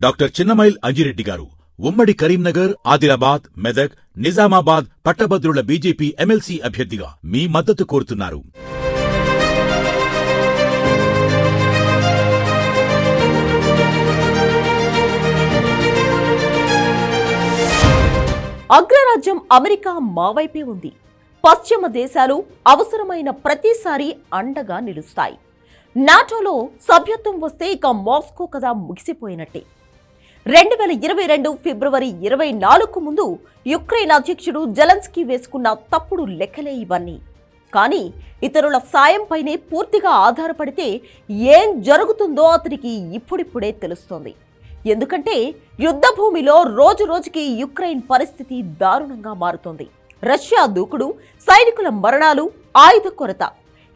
Doctor Chinnamail Anji Reddy గారు ఉమ్మడి కరీంనగర్ ఆదిలాబాద్ మెదక్ నిజామాబాద్ పట్టభద్రుల బీజేపీ ఎమ్మెల్సీ అభ్యర్థిగా మీ మద్దతు కోరుతున్నారు. అగ్రరాజ్యం అమెరికా మావైపే ఉంది. పశ్చిమ దేశాలు అవసరమైన ప్రతిసారి అండగా నిలుస్తాయి. నాటోలో సభ్యత్వం వస్తే ఇక మాస్కో కదా ముగిసిపోయినట్టే. రెండు వేల ఇరవై రెండు ఫిబ్రవరి ఇరవై నాలుగుకు ముందు యుక్రెయిన్ అధ్యక్షుడు జెలెన్స్కీ వేసుకున్న తప్పుడు లెక్కలే ఇవన్నీ. కానీ ఇతరుల సాయంపైనే పూర్తిగా ఆధారపడితే ఏం జరుగుతుందో అతనికి ఇప్పుడిప్పుడే తెలుస్తోంది. ఎందుకంటే యుద్ధ భూమిలో రోజు రోజుకి యుక్రెయిన్ పరిస్థితి దారుణంగా మారుతోంది. రష్యా దూకుడు సైనికుల మరణాలు ఆయుధ కొరత.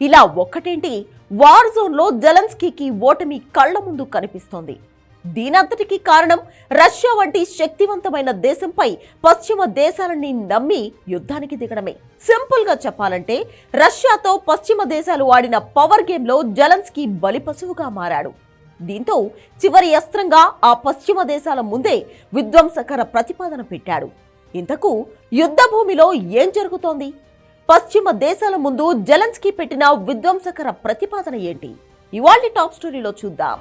ఇలా ఒక్కటేంటి వార్ జోన్లో జెలెన్స్కీకి ఓటమి కళ్ళ ముందు కనిపిస్తోంది. దీనంతటికీ కారణం రష్యా వంటి శక్తివంతమైన దేశంపై పశ్చిమ దేశాలని నమ్మి యుద్ధానికి దిగడమే. సింపుల్గా చెప్పాలంటే రష్యాతో పశ్చిమ దేశాలు ఆడిన పవర్ గేమ్లో జలన్స్కీ బలిపశువుగా మారాడు. దీంతో చివరి అస్త్రంగా ఆ పశ్చిమ దేశాల ముందే విధ్వంసకర ప్రతిపాదన పెట్టాడు. ఇంతకు యుద్ధ భూమిలో ఏం జరుగుతోంది? పశ్చిమ దేశాల ముందు జలన్స్కీ పెట్టిన విధ్వంసకర ప్రతిపాదన ఏంటి? ఇవాళ టాప్ స్టోరీలో చూద్దాం.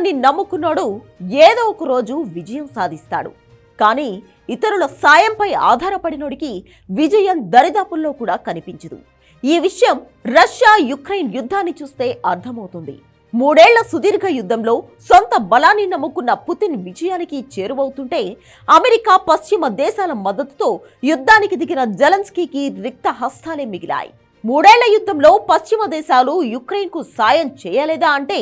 సొంత నమ్ముకున్నాడు ఏదో ఒక రోజు విజయం సాధిస్తాడు. కానీ ఇతరుల సాయంపై ఆధారపడినోడికి విజయం దరిదాపుల్లో కూడా కనిపించదు. ఈ విషయం రష్యా యుక్రెయిన్ యుద్ధాన్ని చూస్తే అర్థమవుతుంది. మూడేళ్ళ సుదీర్ఘ యుద్ధంలో సొంత బలాన్ని నమ్ముకున్న పుతిన్ విజయానికి చేరువవుతుంటే అమెరికా పశ్చిమ దేశాల మద్దతుతో యుద్ధానికి దిగిన జలన్స్కీకి రిక్త హస్తాలే మిగిలాయి. మూడేళ్ళ యుద్ధంలో పశ్చిమ దేశాలు యుక్రెయిన్కు సాయం చేయలేదా అంటే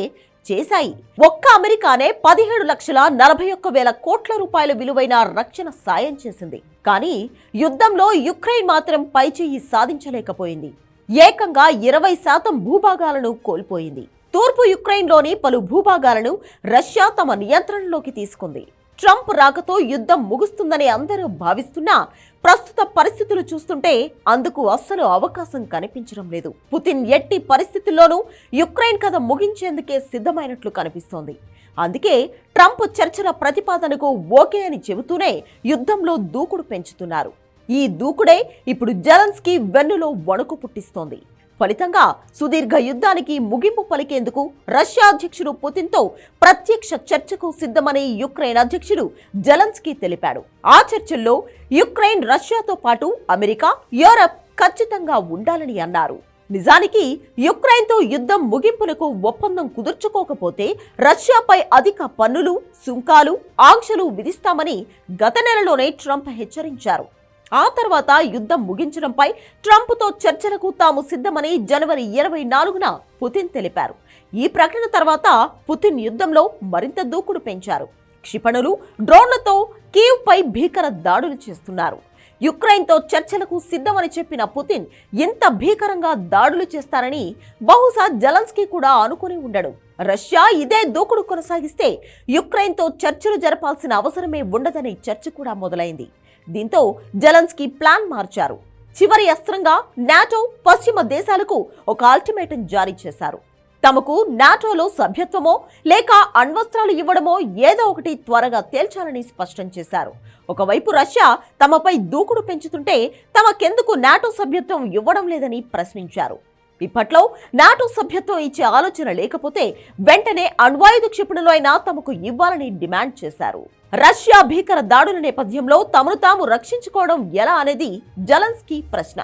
చేశాయి. ఒక్క అమెరికానే పదిహేడు లక్షల నలభై ఒక్క వేల కోట్ల రూపాయల విలువైన రక్షణ సాయం చేసింది. కానీ యుద్ధంలో యుక్రెయిన్ మాత్రం పైచేయి సాధించలేకపోయింది. ఏకంగా ఇరవై శాతం భూభాగాలను కోల్పోయింది. తూర్పు యుక్రెయిన్లోని పలు భూభాగాలను రష్యా తమ నియంత్రణలోకి తీసుకుంది. ట్రంప్ రాకతో యుద్ధం ముగుస్తుందని అందరూ భావిస్తున్నా ప్రస్తుత పరిస్థితులు చూస్తుంటే అందుకు అస్సలు అవకాశం కనిపించడం లేదు. పుతిన్ ఎట్టి పరిస్థితుల్లోనూ యుక్రెయిన్ కథ ముగించేందుకే సిద్ధమైనట్లు కనిపిస్తోంది. అందుకే ట్రంప్ చర్చల ప్రతిపాదనకు ఓకే అని చెబుతూనే యుద్ధంలో దూకుడు పెంచుతున్నారు. ఈ దూకుడే ఇప్పుడు జలన్స్కి వెన్నులో వణుకు పుట్టిస్తోంది. ఫలితంగా సుదీర్ఘ యుద్ధానికి ముగింపు పలికేందుకు రష్యా అధ్యక్షుడు పుతిన్తో ప్రత్యక్ష చర్చకు సిద్ధమని యుక్రెయిన్ అధ్యక్షుడు జలన్స్కీ తెలిపాడు. ఆ చర్చల్లో యుక్రెయిన్ రష్యాతో పాటు అమెరికా యూరప్ ఖచ్చితంగా ఉండాలని అన్నారు. నిజానికి యుక్రెయిన్తో యుద్ధం ముగింపునకు ఒప్పందం కుదుర్చుకోకపోతే రష్యాపై అధిక పన్నులు సుంకాలు ఆంక్షలు విధిస్తామని గత నెలలోనే ట్రంప్ హెచ్చరించారు. ఆ తర్వాత యుద్ధం ముగించడంపై ట్రంప్తో చర్చలకు తాము సిద్ధమని జనవరి ఇరవై నాలుగున పుతిన్ తెలిపారు. ఈ ప్రకటన తర్వాత పుతిన్ యుద్ధంలో మరింత దూకుడు పెంచారు. క్షిపణులు డ్రోన్లతో కీవ్ పై భీకర దాడులు చేస్తున్నారు. యుక్రెయిన్తో చర్చలకు సిద్ధమని చెప్పిన పుతిన్ ఎంత భీకరంగా దాడులు చేస్తారని బహుశా జలన్స్కీ కూడా అనుకుని ఉండడు. రష్యా ఇదే దూకుడు కొనసాగిస్తే యుక్రెయిన్తో చర్చలు జరపాల్సిన అవసరమే ఉండదనే చర్చ కూడా మొదలైంది. దీంతో జలన్స్కీ ప్లాన్ మార్చారు. చివరి అస్త్రంగా నాటో పశ్చిమ దేశాలకు ఒక అల్టిమేటం జారీ చేశారు. తమకు నాటోలో సభ్యత్వమో లేక అణ్వస్త్రాలు ఇవ్వడమో ఏదో ఒకటి త్వరగా తేల్చాలని స్పష్టం చేశారు. ఒకవైపు రష్యా తమపై దూకుడు పెంచుతుంటే తమకెందుకు నాటో సభ్యత్వం ఇవ్వడం లేదని ప్రశ్నించారు. ఇప్పట్లో నాటో సభ్యత్వం ఇచ్చే ఆలోచన లేకపోతే వెంటనే అణ్వాయుధ క్షిపణులు అయినా తమకు ఇవ్వాలని డిమాండ్ చేశారు. రష్యా భీకర దాడుల నేపథ్యంలో తమను తాము రక్షించుకోవడం ఎలా అనేది జలన్స్కీ ప్రశ్న.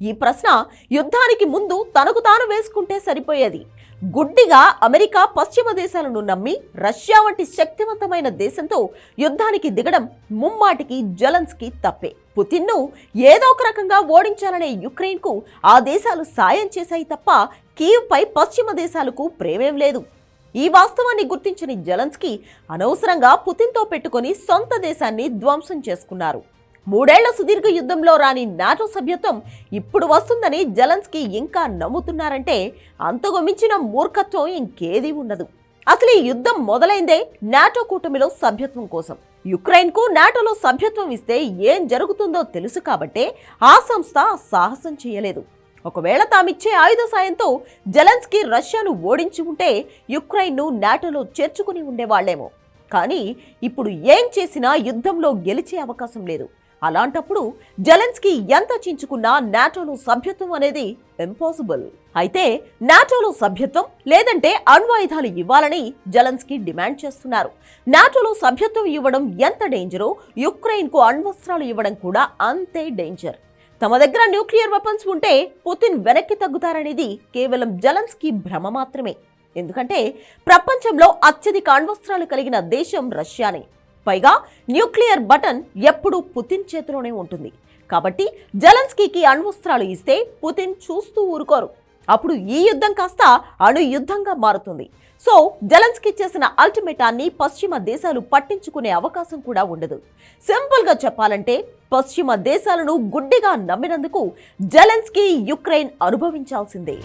ఈ ప్రశ్న యుద్ధానికి ముందు తనకు తాను వేసుకుంటే సరిపోయేది. గుడ్డిగా అమెరికా పశ్చిమ దేశాలను నమ్మి రష్యా వంటి శక్తివంతమైన దేశంతో యుద్ధానికి దిగడం ముమ్మాటికి జలన్స్కి తప్పే. పుతిన్ను ఏదో ఒక రకంగా ఓడించాలనే యుక్రెయిన్కు ఆ దేశాలు సాయం చేశాయి తప్ప కీవ్పై పశ్చిమ దేశాలకు ప్రేమేం లేదు. ఈ వాస్తవాన్ని గుర్తించిన జలన్స్కి అనవసరంగా పుతిన్తో పెట్టుకొని సొంత దేశాన్ని ధ్వంసం చేసుకున్నారు. మూడేళ్ళ సుదీర్ఘ యుద్ధంలో రాని నాటో సభ్యత్వం ఇప్పుడు వస్తుందని జలన్స్కి ఇంకా నమ్ముతున్నారంటే అంతకు మించిన మూర్ఖత్వం ఇంకేదీ ఉండదు. అసలు ఈ యుద్ధం మొదలైందే నాటో కూటమిలో సభ్యత్వం కోసం. యుక్రెయిన్కు నాటోలో సభ్యత్వం ఇస్తే ఏం జరుగుతుందో తెలుసు కాబట్టే ఆ సంస్థ సాహసం చేయలేదు. ఒకవేళ తామిచ్చే ఆయుధ సాయంతో జలన్స్కి రష్యాను ఓడించి ఉంటే యుక్రెయిన్ను నాటోలో చేర్చుకుని ఉండేవాళ్ళేమో. కానీ ఇప్పుడు ఏం చేసినా యుద్ధంలో గెలిచే అవకాశం లేదు. అలాంటప్పుడు జెలెన్స్కీ ఎంత చించుకున్నా నాటోలో సభ్యత్వం అనేది ఇంపాసిబుల్. అయితే నాటోలో సభ్యత్వం లేదంటే అణ్వాయుధాలు ఇవ్వాలని జెలెన్స్కీ డిమాండ్ చేస్తున్నారు. నాటోలో సభ్యత్వం ఇవ్వడం ఎంత డేంజరో యుక్రెయిన్కు అణ్వస్త్రాలు ఇవ్వడం కూడా అంతే డేంజర్. తమ దగ్గర న్యూక్లియర్ వెపన్స్ ఉంటే పుతిన్ వెనక్కి తగ్గుతారనేది కేవలం జెలెన్స్కీ భ్రమ మాత్రమే. ఎందుకంటే ప్రపంచంలో అత్యధిక అణ్వస్త్రాలు కలిగిన దేశం రష్యానే. పైగా న్యూక్లియర్ బటన్ ఎప్పుడూ పుతిన్ చేతిలోనే ఉంటుంది. కాబట్టి జలన్స్కీకి అణ్వస్త్రాలు ఇస్తే పుతిన్ చూస్తూ ఊరుకోరు. అప్పుడు ఈ యుద్ధం కాస్త అణు యుద్ధంగా మారుతుంది. సో జెలెన్స్కీ చేసిన అల్టిమేటాన్ని పశ్చిమ దేశాలు పట్టించుకునే అవకాశం కూడా ఉండదు. సింపుల్గా చెప్పాలంటే పశ్చిమ దేశాలను గుడ్డిగా నమ్మినందుకు జెలెన్స్కీ యుక్రెయిన్ అనుభవించాల్సిందే.